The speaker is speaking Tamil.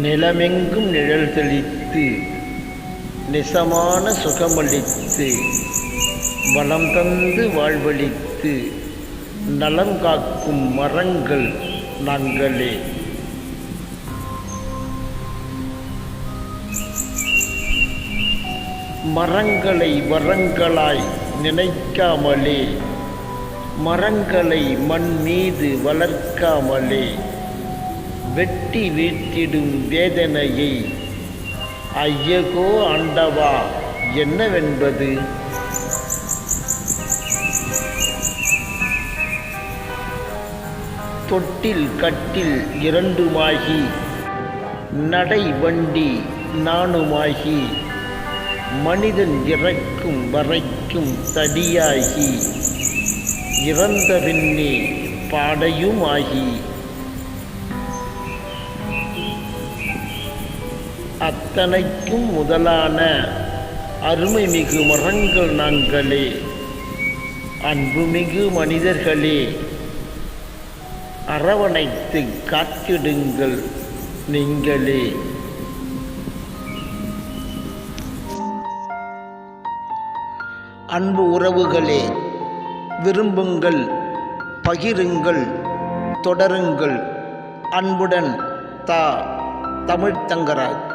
நிலமெங்கும் நிழல் தெளித்து நிசமான சுகமளித்து வளம் தந்து வாழ்வளித்து நலம் காக்கும் மரங்கள் நாங்களே. மரங்களை வரங்களாய் நினைக்காமலே மரங்களை மண் மீது வளர்க்காமலே. வெட்டி வீழ்த்திடும் வேதனையை. ஐயகோ ஆண்டவா என்னவென்பது? தொட்டில் கட்டில் இரண்டுமாகி நடை வண்டி நானுமாகி மனிதன் இறக்கும் வரைக்கும் தடியாகி இறந்த பின்னே பாடையுமாகி. அத்தனைக்கும் முதலான அருமைமிகு மரங்கள் நாங்களே அன்புமிகு மனிதர்களே அரவணைத்து காத்திடுங்கள் நீங்களே. அன்பு உறவுகளே விரும்புங்கள் பகிருங்கள் தொடருங்கள். அன்புடன் தா தமிழ்த்தங்கராஜ்